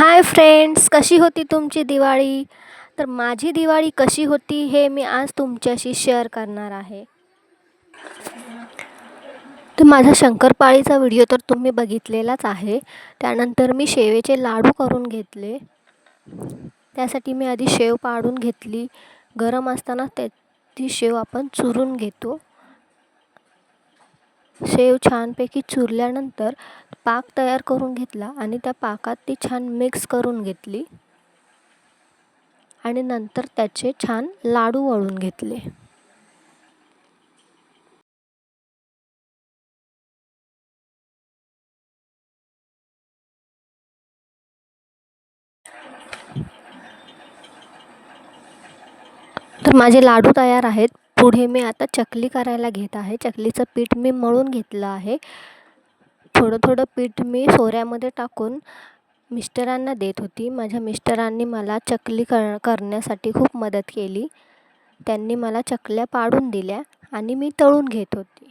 Hi friends कशी होती तुमची दिवाळी? तर माझी दिवाळी कशी होती हे मी आज तुमच्याशी शेअर करणार आहे. तर माझा शंकरपाळीचा व्हिडिओ तर तुम्ही बघितलेलाच आहे. त्यानंतर मी शेवेचे लाडू करून घेतले. त्यासाठी मी आधी शेव पाडून घेतली. गरम असताना त्या ती शेव आपण चुरून घेतो. शेव छानपैकी चुरल्यानंतर पाक तयार करून घेतला आणि त्या पाकात ती छान मिक्स करून घेतली. आणि नंतर त्याचे छान लाडू वळून घेतले. तर माझे लाडू तयार आहेत. पुढे मी आता चकली करायला घेत आहे. चकलीचं पीठ मी मळून घेतलं आहे. थोडं थोडं पीठ मी सोऱ्यामध्ये टाकून मिस्टरांना देत होती. माझ्या मिस्टरांनी मला चकली कर करण्यासाठी खूप मदत केली. त्यांनी मला चकल्या पाडून दिल्या आणि मी तळून घेत होती.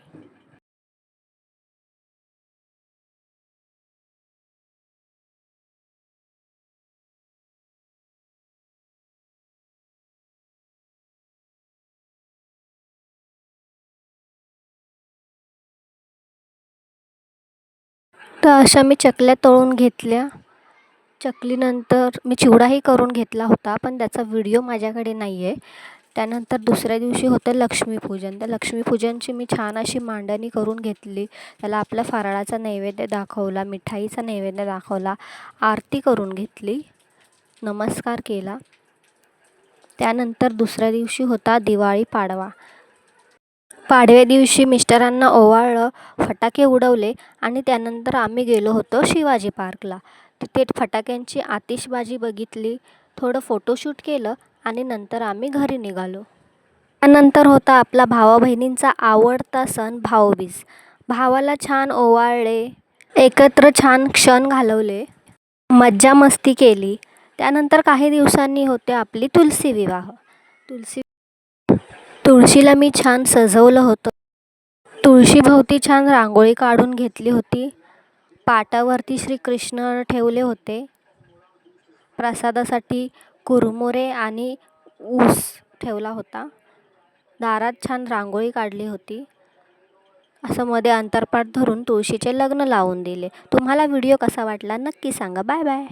तर अशा मी चकल्या तळून घेतल्या. चकलीनंतर मी चिवडाही करून घेतला होता पण त्याचा व्हिडिओ माझ्याकडे नाही आहे त्यानंतर दुसऱ्या दिवशी होतं लक्ष्मीपूजन. त्या लक्ष्मीपूजनची मी छान अशी मांडणी करून घेतली. त्याला आपल्या फराळाचा नैवेद्य दाखवला मिठाईचा नैवेद्य दाखवला आरती करून घेतली नमस्कार केला. त्यानंतर दुसऱ्या दिवशी होता दिवाळी पाडवा. पाडव्या दिवशी मिस्टरांना ओवाळलं फटाके उडवले आणि त्यानंतर आम्ही गेलो होतो शिवाजी पार्कला. तिथे फटाक्यांची आतिषबाजी बघितली थोडं फोटोशूट केलं आणि नंतर आम्ही घरी निघालो. त्यानंतर होता आपला भावा बहिणींचा आवडता सण भाऊबीज. भावाला छान ओवाळले एकत्र छान क्षण घालवले मज्जा मस्ती केली. त्यानंतर काही दिवसांनी होते आपली तुलसी विवाह. तुलसी तुळशीला मी छान सजवलं होतं. तुळशीभोवती छान रांगोळी काढून घेतली होती. पाटावरती श्रीकृष्ण ठेवले होते. प्रसादासाठी कुरमुरे आणि ऊस ठेवला होता. दारात छान रांगोळी काढली होती. असं मध्ये अंतरपाट धरून तुळशीचे लग्न लावून दिले. तुम्हाला व्हिडिओ कसा वाटला नक्की सांगा. Bye bye.